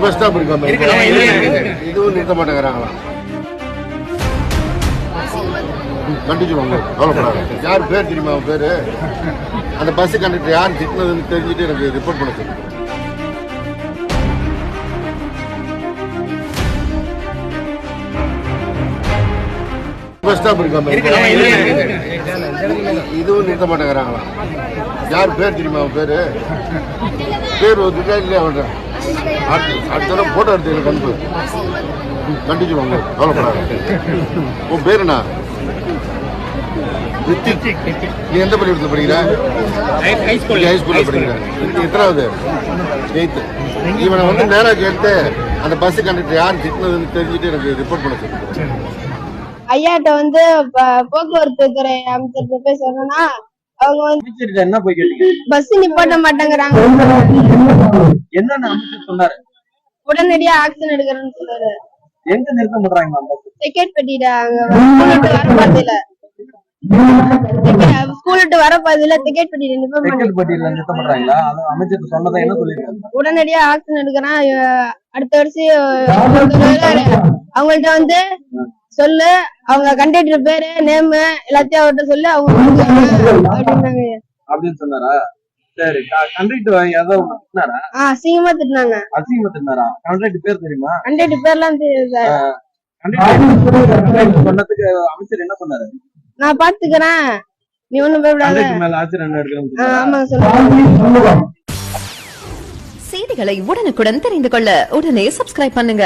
ஒரு bus stop இருக்காம. இதுவும் நிறுத்த மாட்டேங்கிறாங்களா கண்டிச்சுவாங்க. கவலைப்படாத. யார் பேர் தெரியுமா அவன் பேரு? அந்த பஸ் கண்டக்டர் யார் திட்டினதுன்னு தெரிஞ்சுட்டு எனக்கு ரிப்போர்ட் பண்ண சொல்லு. பஸ் ஸ்டாப் இருக்காம இதுவும் நிறுத்த மாட்டேங்கிறாங்களா யார் பேர் தெரியுமா அவன் பேரு? பேர் வந்துட்டா இல்லையா அவன் அடுத்த தடவை போட்டோ எடுத்து எனக்கு அனுப்பு. கண்டிச்சுவாங்க கவலைப்படாத உன் பேர் என்ன? ரித்திக். நீ எந்த பள்ளிக்கூடத்தில் படிக்கிற? ஹை ஸ்கூல்ல படிக்கிற. எத்தனாவது? எயித்து இவனை வந்து நேரா கேட்டு அந்த பஸ் கண்டக்டர் யார் திட்டினதுன்னு தெரிஞ்சுட்டு எனக்கு ரிப்போர்ட் பண்ண சொல்லு. ஐயாட்ட வந்து போக்குவரத்து துறை அமைச்சர்கிட்ட போய் அவங்க வந்து அமைச்சர்கிட்ட என்ன போய் கேட்டீங்க? பஸ் நிப்பாட்ட மாட்டேங்கிறாங்க. என்னென்ன சொன்னாரு? உடனடியா ஆக்ஷன் எடுக்கிறேன்னு எங்க பண்றாங்க bus? டிக்கெட் பெட்டிட்டாங்க ஸ்கூல் விட்டு வர பாதையில. டிக்கெட் நிப்ப செங்கல் பட்டியல நிறுத்த பண்றாங்களா? அது அமைச்சர் சொன்னதை என்ன சொல்லிருக்காங்க உடனடியா ஆக்ஷன் எடுக்கிறான். அடுத்த வருஷம் அவங்கள்ட்ட வந்து சொல்லு அவங்க கண்டக்டர் பேரு நேம் எல்லாத்தையும் அவர்கிட்ட சொல்லு அவங்க அப்படின்னு சொன்னாரா? சரி கண்டக்டர் ஏதோ ஒண்ணு திட்டினாரா ஆஹ் அசிங்கமா திட்டினாங்க. அசிங்கமா திட்டினாரா? கண்டக்டர் பேர் தெரியுமா? கண்டக்டர் பேர்லாம் தெரியாது சார். கண்டக்டர் சொன்னதுக்கு அமைச்சர் என்ன சொன்னாரு? நான் பாத்துக்கிறேன். நீ ஒண்ணும் பயப்படாத. செய்திகளை உடனுக்குடன் தெரிந்து கொள்ள உடனே சப்ஸ்கிரைப் பண்ணுங்க.